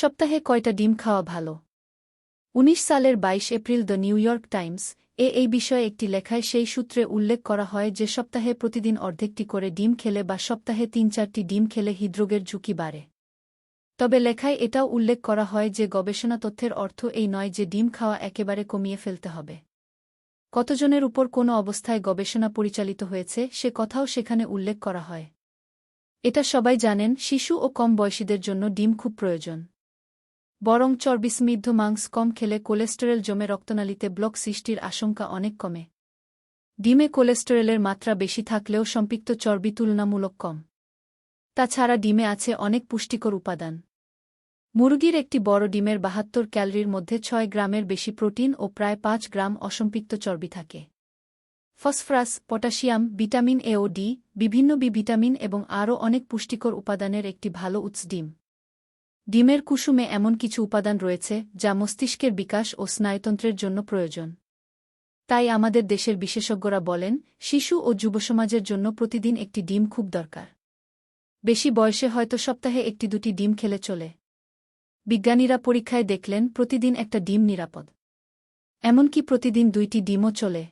সপ্তাহে কয়টা ডিম খাওয়া ভালো? উনিশ সালের ২২ April the New York Times এ এই বিষয়ে একটি লেখায় সেই সূত্রে উল্লেখ করা হয় যে সপ্তাহে প্রতিদিন অর্ধেকটি করে ডিম খেলে বা সপ্তাহে তিন চারটি ডিম খেলে হৃদরোগের ঝুঁকি বাড়ে। তবে লেখায় এটাও উল্লেখ করা হয় যে গবেষণা তথ্যের অর্থ এই নয় যে ডিম খাওয়া একেবারে কমিয়ে ফেলতে হবে। কতজনের উপর কোনো অবস্থায় গবেষণা পরিচালিত হয়েছে সে কথাও সেখানে উল্লেখ করা হয়। এটা সবাই জানেন, শিশু ও কম বয়সীদের জন্য ডিম খুব প্রয়োজন। বরং চর্বিসমৃদ্ধ মাংস কম খেলে কোলেস্টেরল জমে রক্তনালীতে ব্লক সৃষ্টির আশঙ্কা অনেক কমে। ডিমে কোলেস্টেরলের মাত্রা বেশি থাকলেও সম্পৃক্ত চর্বি তুলনামূলক কম। তাছাড়া ডিমে আছে অনেক পুষ্টিকর উপাদান। মুরগির একটি বড় ডিমের বাহাত্তর ক্যালরির মধ্যে ছয় গ্রামের বেশি প্রোটিন ও প্রায় পাঁচ গ্রাম অসম্পৃক্ত চর্বি থাকে। ফসফরাস, পটাশিয়াম, ভিটামিন এ ও ডি, বিভিন্ন বি ভিটামিন এবং আরও অনেক পুষ্টিকর উপাদানের একটি ভালো উৎস ডিম। ডিমের কুসুমে এমন কিছু উপাদান রয়েছে, যা মস্তিষ্কের বিকাশ ও স্নায়ুতন্ত্রের জন্য প্রয়োজন। তাই আমাদের দেশের বিশেষজ্ঞরা বলেন, শিশু ও যুবসমাজের জন্য প্রতিদিন একটি ডিম খুব দরকার। বেশি বয়সে হয়তো সপ্তাহে একটি দুটি ডিম খেলে চলে। বিজ্ঞানীরা পরীক্ষায় দেখলেন, প্রতিদিন একটা ডিম নিরাপদ। এমনকি প্রতিদিন দুইটি ডিমও চলে।